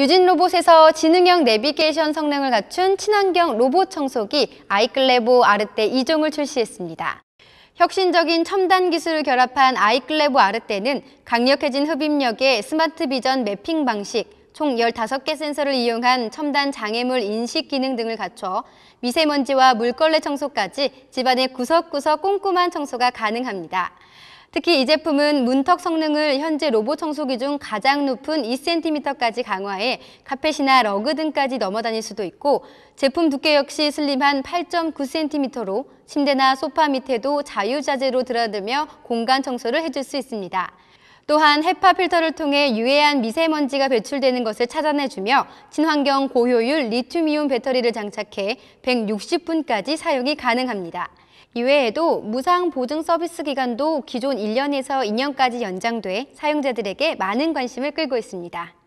유진 로봇에서 지능형 내비게이션 성능을 갖춘 친환경 로봇 청소기 아이클레보 아르떼 2종을 출시했습니다. 혁신적인 첨단 기술을 결합한 아이클레보 아르떼는 강력해진 흡입력의 스마트 비전 매핑 방식, 총 15개 센서를 이용한 첨단 장애물 인식 기능 등을 갖춰 미세먼지와 물걸레 청소까지 집안의 구석구석 꼼꼼한 청소가 가능합니다. 특히 이 제품은 문턱 성능을 현재 로봇 청소기 중 가장 높은 2cm까지 강화해 카펫이나 러그 등까지 넘어다닐 수도 있고 제품 두께 역시 슬림한 8.9cm로 침대나 소파 밑에도 자유자재로 들어들며 공간 청소를 해줄 수 있습니다. 또한 헤파 필터를 통해 유해한 미세먼지가 배출되는 것을 찾아내주며 친환경 고효율 리튬이온 배터리를 장착해 160분까지 사용이 가능합니다. 이외에도 무상 보증 서비스 기간도 기존 1년에서 2년까지 연장돼 사용자들에게 많은 관심을 끌고 있습니다.